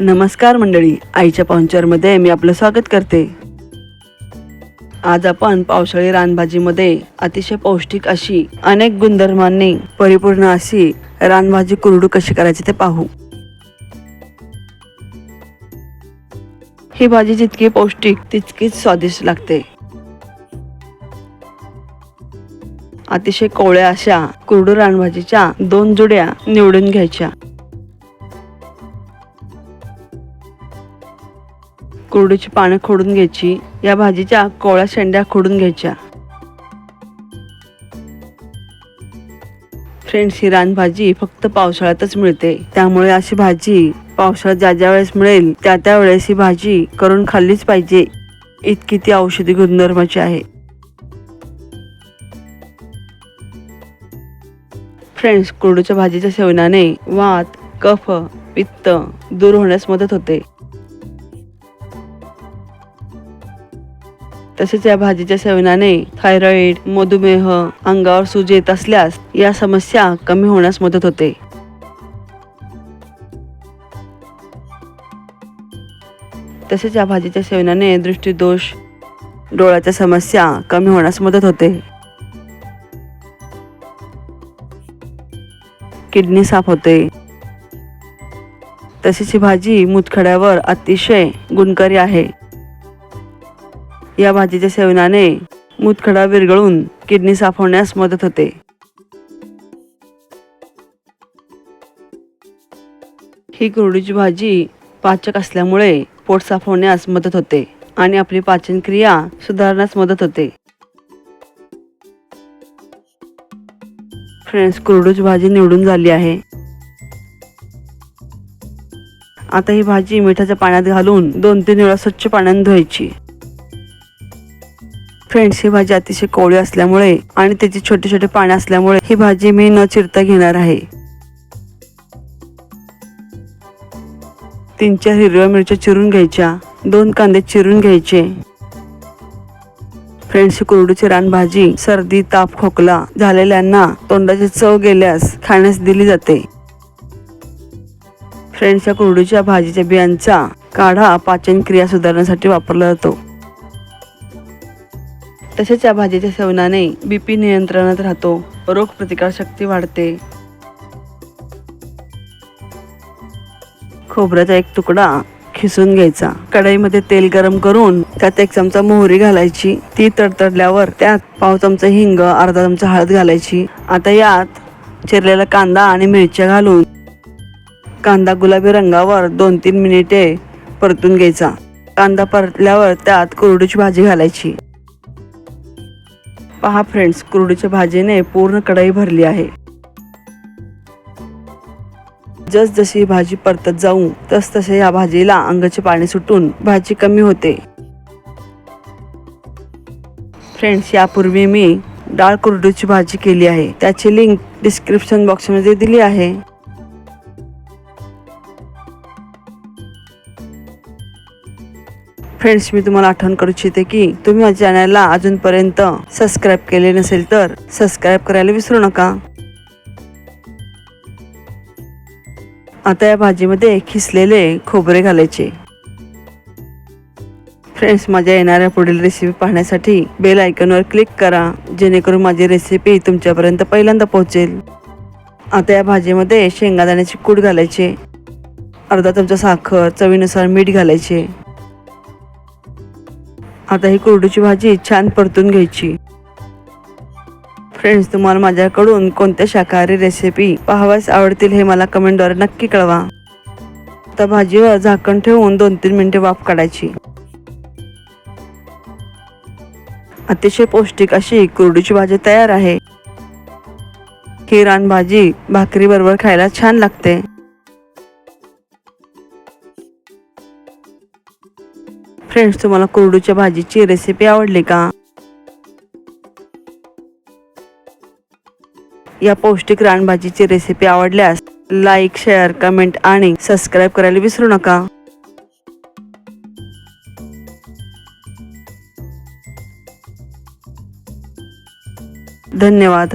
नमस्कार मंडळी आईच्या पाहुणचारमध्ये मी आपलं स्वागत करते. आज आपण पावसाळी रानभाजीमध्ये अतिशय पौष्टिक अशी अनेक गुणधर्मांनी परिपूर्ण अशी रानभाजी कुरडू कशी करायची ते पाहू. ही भाजी जितकी पौष्टिक तितकीच स्वादिष्ट लागते. अतिशय कोवळ्या अशा कुरडू रानभाजीच्या दोन जुड्या निवडून घ्यायच्या. कुरडूची पानं खोडून घ्यायची या भाजीच्या कोळ्या शेंड्या खोडून घ्यायच्या. फ्रेंड्स ही रानभाजी फक्त पावसाळ्यातच मिळते. त्यामुळे अशी भाजी पावसाळ्यात ज्या ज्या वेळेस मिळेल त्या त्या वेळेस ही भाजी करून खाल्लीच पाहिजे. इतकी ती औषधी गुणधर्माची आहे. फ्रेंड्स कुरडूच्या भाजीच्या सेवनाने वात कफ पित्त दूर होण्यास मदत होते. तसेच या भाजीच्या सेवनाने थायरॉइड मधुमेह अंगावर सूज येत असल्यास या समस्या कमी होण्यास मदत होते. तसेच या भाजीच्या सेवनाने दृष्टीदोष डोळ्याच्या समस्या कमी होण्यास मदत होते. किडनी साफ होते. तसेच ही भाजी मुतखड्यावर अतिशय गुणकारी आहे. या भाजीच्या सेवनाने मुतखडा विरघळून किडनी साफ होण्यास मदत होते. ही कुरडीची भाजी पाचक असल्यामुळे पोट साफ होण्यास मदत होते आणि आपली पाचन क्रिया सुधारण्यास मदत होते. फ्रेंड्स कुरडूची भाजी निवडून झाली आहे. आता ही भाजी मिठाच्या पाण्यात घालून दोन तीन वेळा स्वच्छ पाण्याने धुवायची. फ्रेंड्स ही भाजी अतिशय कोवळी असल्यामुळे आणि त्याची छोटे छोटे पाने असल्यामुळे ही भाजी मी न चिरता घेणार आहे. तीन चार हिरव्या मिरच्या चिरून घ्यायच्या दोन कांदे चिरून घ्यायचे. फ्रेंड्स ही कुरडूची रानभाजी सर्दी ताप खोकला झालेल्यांना तोंडाची चव गेल्यास खाण्यास दिली जाते. फ्रेंड्स या कुरडूच्या भाजीच्या बियांचा काढा पाचन क्रिया सुधारण्यासाठी वापरला जातो. तसेच या भाजीच्या सेवनाने बीपी नियंत्रणात राहतो. रोग प्रतिकार शक्ती वाढते. खोबऱ्याचा एक तुकडा खिसून घ्यायचा. कढईमध्ये तेल गरम करून त्यात एक चमचा मोहरी घालायची. ती तडतडल्यावर त्यात पाव चमचा हिंग अर्धा चमचा हळद घालायची. आता यात चिरलेला कांदा आणि मिरच्या घालून कांदा गुलाबी रंगावर दोन तीन मिनिटे परतून घ्यायचा. कांदा परतल्यावर त्यात कुरडूची भाजी घालायची. पहा फ्रेंड्स कुरडीच्या भाजीने पूर्ण कढई भरली आहे. जस जशी ही भाजी परतत जाऊ तस तसे या भाजीला अंगाचे पाणी सुटून भाजी कमी होते. फ्रेंड्स यापूर्वी मी डाळ कुरडूची भाजी केली आहे. त्याची लिंक डिस्क्रिप्शन बॉक्समध्ये दिली आहे. फ्रेंड्स मी तुम्हाला आठवण करू इच्छिते की तुम्ही माझ्या चॅनलला अजूनपर्यंत सबस्क्राईब केले नसेल तर सबस्क्राईब करायला विसरू नका. आता या भाजीमध्ये खिसलेले खोबरे घालायचे. फ्रेंड्स माझ्या येणाऱ्या पुढील रेसिपी पाहण्यासाठी बेल आयकॉनवर क्लिक करा जेणेकरून माझी रेसिपी तुमच्यापर्यंत पहिल्यांदा पोहोचेल. आता या भाजीमध्ये शेंगादाण्याची कूड घालायचे. अर्धा चमचा साखर चवीनुसार मीठ घालायचे. आता ही कुरडूची भाजी छान परतून घ्यायची. फ्रेंड्स तुम्हाला माझ्याकडून कोणत्या शाकाहारी रेसिपी पाहाव्यास आवडतील हे मला कमेंटद्वारे नक्की कळवा. आता भाजीवर झाकण ठेवून दोन तीन मिनिटे वाफ काढायची. अतिशय पौष्टिक अशी कुरडूची भाजी तयार आहे. ही रानभाजी भाकरी बरोबर खायला छान लागते. फ्रेंड्स तुम्हाला कुरडूच्या भाजीची रेसिपी आवडली का? या पौष्टिक रानभाजीची रेसिपी आवडल्यास लाईक शेअर कमेंट आणि सबस्क्राईब करायला विसरू नका. धन्यवाद.